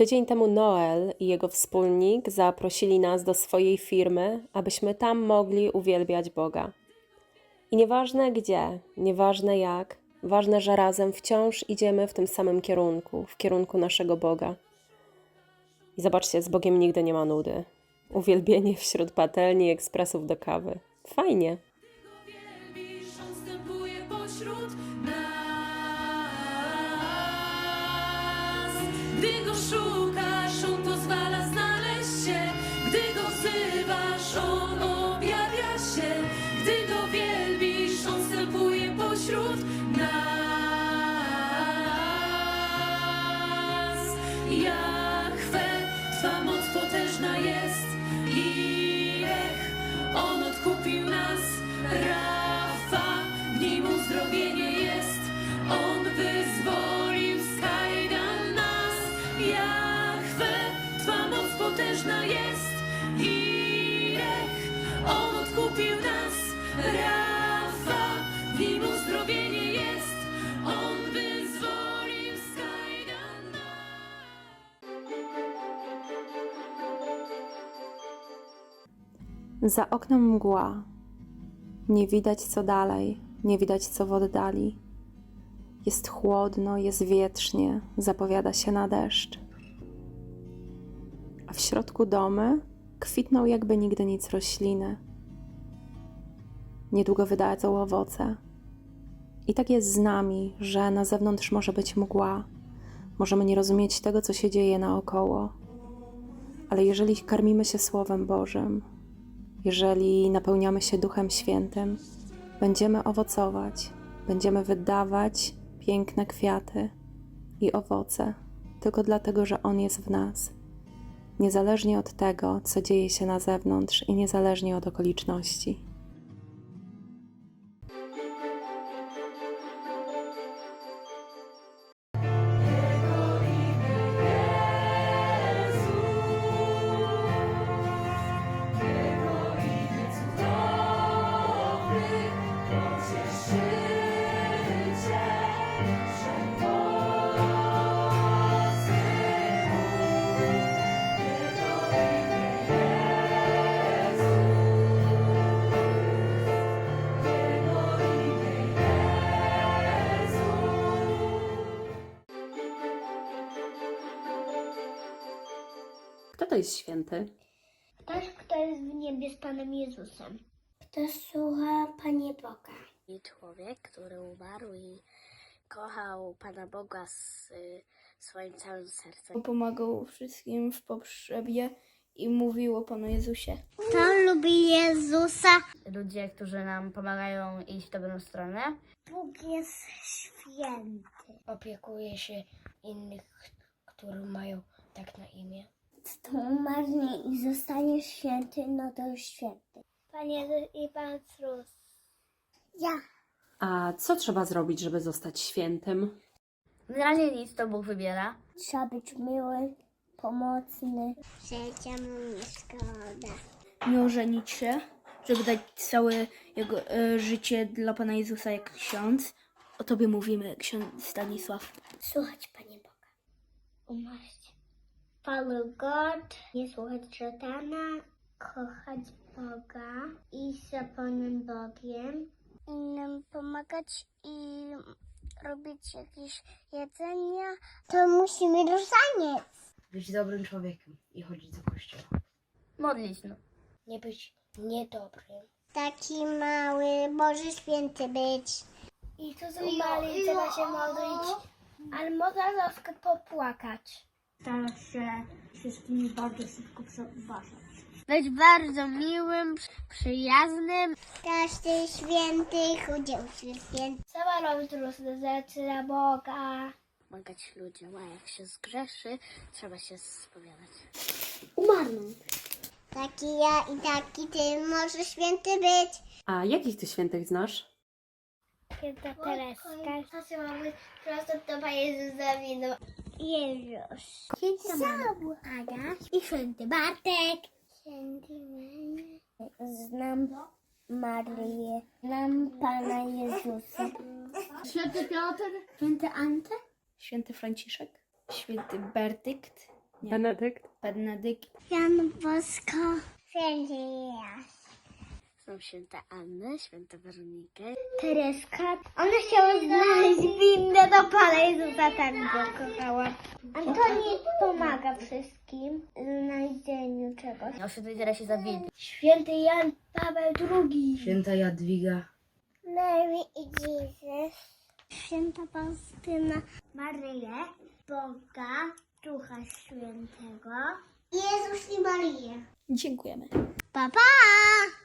Tydzień temu Noel i jego wspólnik zaprosili nas do swojej firmy, abyśmy tam mogli uwielbiać Boga. I nieważne gdzie, nieważne jak, ważne, że razem wciąż idziemy w tym samym kierunku, w kierunku naszego Boga. I zobaczcie, z Bogiem nigdy nie ma nudy. Uwielbienie wśród patelni ekspresów do kawy. Fajnie. Gdy go szukasz, on pozwala znaleźć się. Gdy go wzywasz, on objawia się. Gdy go wielbisz, on wstępuje pośród nas. Jachwę, Za oknem mgła. Nie widać co dalej, nie widać co w oddali. Jest chłodno, jest wietrznie, zapowiada się na deszcz. A w środku domy kwitną jakby nigdy nic rośliny. Niedługo wydadzą owoce. I tak jest z nami, że na zewnątrz może być mgła. Możemy nie rozumieć tego, co się dzieje naokoło. Ale jeżeli karmimy się Słowem Bożym, jeżeli napełniamy się Duchem Świętym, będziemy owocować, będziemy wydawać piękne kwiaty i owoce, tylko dlatego, że On jest w nas. Niezależnie od tego, co dzieje się na zewnątrz i niezależnie od okoliczności. To jest święty? Ktoś, kto jest w niebie z Panem Jezusem. Kto słucha Panie Boga. I człowiek, który umarł i kochał Pana Boga z y, swoim całym sercem. pomagał wszystkim w potrzebie i mówił o Panu Jezusie. Kto lubi Jezusa? Ludzie, którzy nam pomagają iść w dobrą stronę. Bóg jest święty. Opiekuje się innych, którzy mają tak na imię. Kto umarnie i zostanie święty, no to już święty. Panie Jezus i Pan Chrus. Ja. A co trzeba zrobić, żeby zostać świętym? Generalnie nic to Bóg wybiera. Trzeba być miły, pomocny. Przyjaciół nie szkoda. Nie ożenić się, żeby dać całe jego e, życie dla Pana Jezusa jak ksiądz. O Tobie mówimy, ksiądz Stanisław. Słuchać Panie Boga. Umarć. Follow God. Nie słuchać szatana. Kochać Boga. Iść za Panem Bogiem. Innym pomagać i robić jakieś jedzenia. To musimy różaniec. być dobrym człowiekiem i chodzić do kościoła. Modlić, no. Nie być niedobrym. Taki mały, Boży Święty być. I tu zmarli trzeba się modlić, ale można na przykład popłakać. Starać się wszystkimi bardzo szybko przebaczać. Być bardzo miłym, przyjaznym. Każdy święty chudził się święty. Trzeba robić różne rzeczy dla Boga. Pomagać ludziom, a jak się zgrzeszy, trzeba się spowiadać. Umarną. Taki ja i taki ty może święty być. A jakich ty świętych znasz? Święta Tereska. Prosto do Pana Jezusa winą. Jezus. Święta mama. Aga. I święty Bartek. Święty Znam Marię. Znam Pana Jezusa. Święty Piotr. Święty Ante. Święty Franciszek, święty Berdykt, Nie. Benedykt? Benedykt. Jan Bosko. Święty. Są święta Annę, święta Weronikę. Tereska. Ona chciała znaleźć windę do Pana Jezusa, tak go kochała. Antoni pomaga wszystkim w znalezieniu czegoś. No świętej Teresie Zawili. Święty Jan Paweł II. Święta Jadwiga. Mary i Jesus. Święta Faustyna. Maryję. Boga. Ducha Świętego. Jezus i Marię. Dziękujemy. Pa, pa!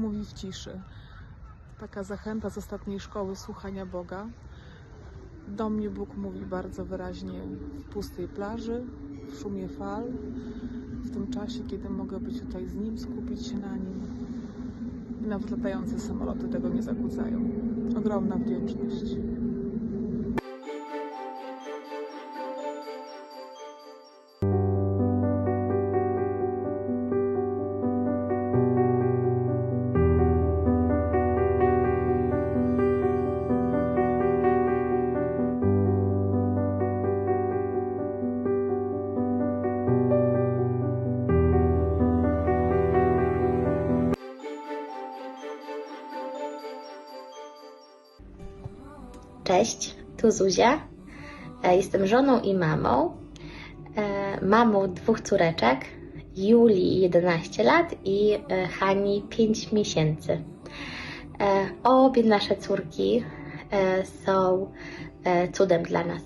Mówi w ciszy. Taka zachęta z ostatniej szkoły słuchania Boga. Do mnie Bóg mówi bardzo wyraźnie w pustej plaży, w szumie fal, w tym czasie, kiedy mogę być tutaj z Nim, skupić się na Nim. I nawet latające samoloty tego nie zakłócają. Ogromna wdzięczność. Cześć, tu Zuzia. E, Jestem żoną i mamą. E, Mamą dwóch córeczek, Julii 11 lat i e, Hani 5 miesięcy. Obie nasze córki są cudem dla nas.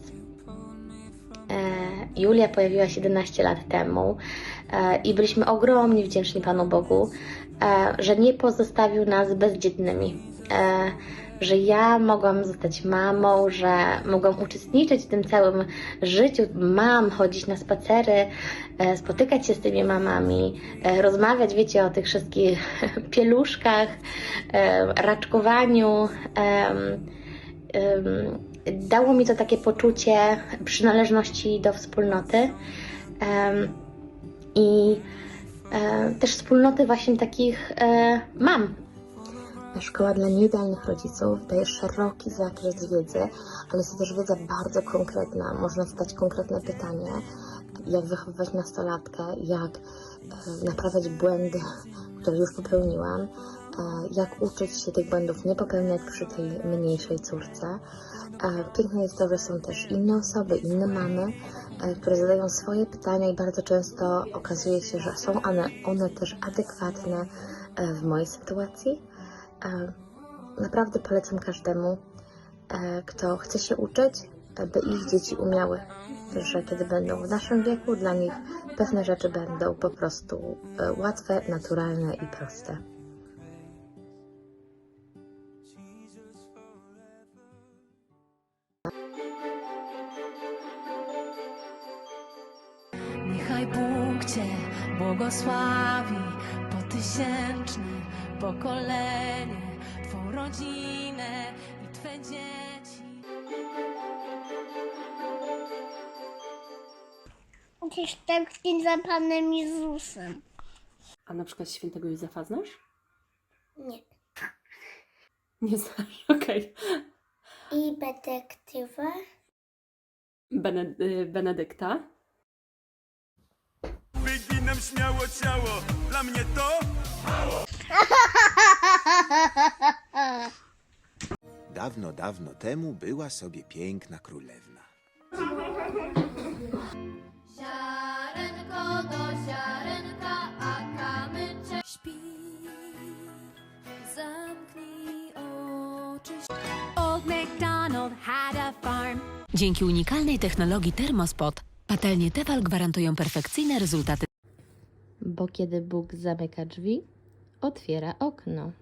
Julia pojawiła się 11 lat temu i byliśmy ogromnie wdzięczni Panu Bogu, że nie pozostawił nas bezdzietnymi. Że ja mogłam zostać mamą, że mogłam uczestniczyć w tym całym życiu mam, chodzić na spacery, e, spotykać się z tymi mamami, e, rozmawiać, wiecie, o tych wszystkich pieluszkach, e, raczkowaniu. dało mi to takie poczucie przynależności do wspólnoty i też wspólnoty właśnie takich mam. Szkoła dla nieidealnych rodziców daje szeroki zakres wiedzy, ale jest to też wiedza bardzo konkretna. Można zadać konkretne pytanie, jak wychowywać nastolatkę, jak e, naprawiać błędy, które już popełniłam, e, jak uczyć się tych błędów nie popełniać przy tej mniejszej córce. E, Piękne jest to, że są też inne osoby, inne mamy, które zadają swoje pytania i bardzo często okazuje się, że są one, one też adekwatne w mojej sytuacji. Naprawdę polecam każdemu, e, kto chce się uczyć, by ich dzieci umiały, że kiedy będą w naszym wieku, dla nich pewne rzeczy będą po prostu e, łatwe, naturalne i proste. Niechaj Bóg Cię błogosławi po tysięczne pokolenie, Twą rodzinę i Twe dzieci. Gdzieś tak za Panem Jezusem. A na przykład świętego Józefa znasz? Nie. Nie znasz, okej. I detektywa. Bene- y, Benedykta. Wyginam śmiało ciało, dla mnie to Dawno, dawno temu była sobie piękna królewna. Ziarenko do ziarenka, a kamyczek śpi. Zamknij oczy. Old MacDonald had a farm. Dzięki unikalnej technologii Thermospot patelnie Tefal gwarantują perfekcyjne rezultaty. Bo kiedy Bóg zamyka drzwi, otwiera okno.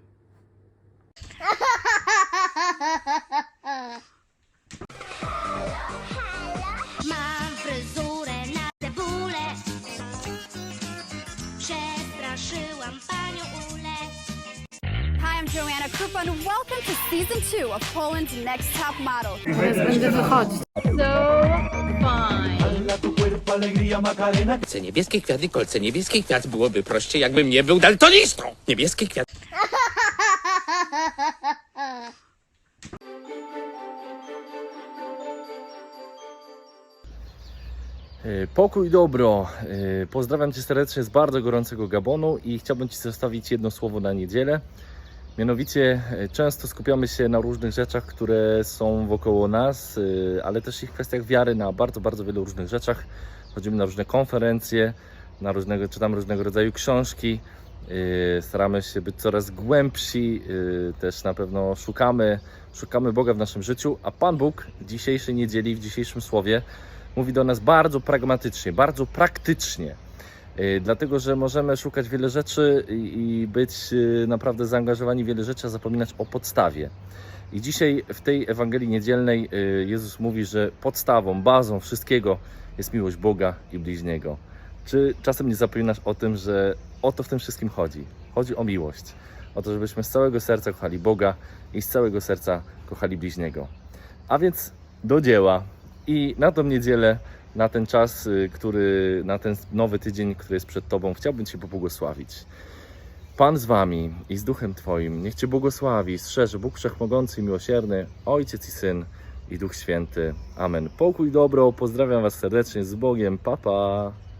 Mam fryzurę na cebulę. Przestraszyłam panią Ulę. Hi, I'm Joanna Krupa and welcome to season two of Poland's Next Top Model. Kolce niebieskie kwiaty, kolce niebieskich kwiat byłoby prościej, jakbym nie był daltonistą. Niebieskie kwiaty. E, Pokój dobro. E, Pozdrawiam Cię serdecznie z bardzo gorącego Gabonu i chciałbym Ci zostawić jedno słowo na niedzielę. Mianowicie e, często skupiamy się na różnych rzeczach, które są wokoło nas, e, ale też i w kwestiach wiary na bardzo, bardzo wielu różnych rzeczach. Chodzimy na różne konferencje, na różnego, czytamy różnego rodzaju książki, e, staramy się być coraz głębsi, też na pewno szukamy, szukamy Boga w naszym życiu, a Pan Bóg w dzisiejszej niedzieli, w dzisiejszym słowie mówi do nas bardzo pragmatycznie, bardzo praktycznie. Yy, Dlatego, że możemy szukać wiele rzeczy i być yy, naprawdę zaangażowani w wiele rzeczy, a zapominać o podstawie. I dzisiaj w tej Ewangelii Niedzielnej yy, Jezus mówi, że podstawą, bazą wszystkiego jest miłość Boga i bliźniego. Czy czasem nie zapominasz o tym, że o to w tym wszystkim chodzi? Chodzi o miłość. O to, żebyśmy z całego serca kochali Boga i z całego serca kochali bliźniego. A więc do dzieła. I na tą niedzielę, na ten czas, y, który, na ten nowy tydzień, który jest przed Tobą, chciałbym Cię pobłogosławić. Pan z Wami i z Duchem Twoim, niech Cię błogosławi, strzeże Bóg Wszechmogący i Miłosierny, Ojciec i Syn i Duch Święty. Amen. Pokój dobro, pozdrawiam Was serdecznie z Bogiem, papa. Pa.